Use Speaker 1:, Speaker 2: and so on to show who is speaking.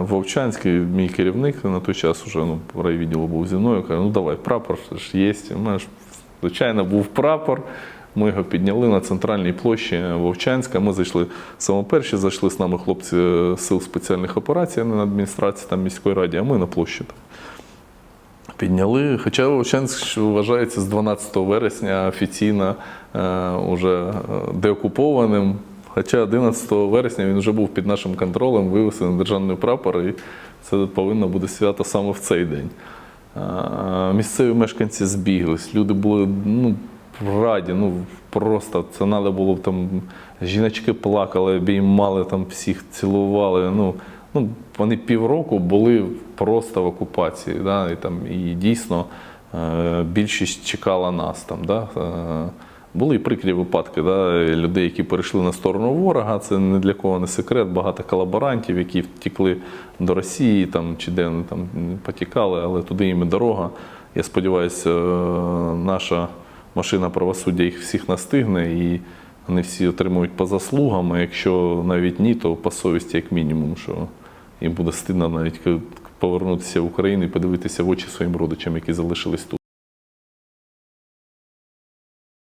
Speaker 1: Вовчанський, мій керівник на той час уже ну, райвідділу був зі мною. Каже, ну давай, прапор ж є. У мене звичайно, був прапор. Ми його підняли на центральній площі Вовчанська. Ми зайшли саме перші, зайшли з нами хлопці е, сил спеціальних операцій на адміністрації там, міської раді, а ми на площі. там. Підняли, хоча Вовчанськ вважається з 12 вересня офіційно е, уже е, деокупованим. Хоча 11 вересня він вже був під нашим контролем, вивезений державний прапор, і це повинно бути свято саме в цей день. Місцеві мешканці збіглись, люди були ну, раді, ну просто це треба було там. Жіночки плакали, обіймали там всіх, цілували. Ну, ну, вони півроку були просто в окупації. Да, і, там, і дійсно е, більшість чекала нас там. Да, е, були і прикрі випадки да, людей, які перейшли на сторону ворога. Це не для кого не секрет. Багато колаборантів, які втекли до Росії там, чи де вони там потікали, але туди їм і дорога. Я сподіваюся, е, наша машина правосуддя їх всіх настигне і вони всі отримують по заслугам. А якщо навіть ні, то по совісті, як мінімум, що їм буде стидно навіть повернутися в Україну і подивитися в очі своїм родичам, які залишились тут.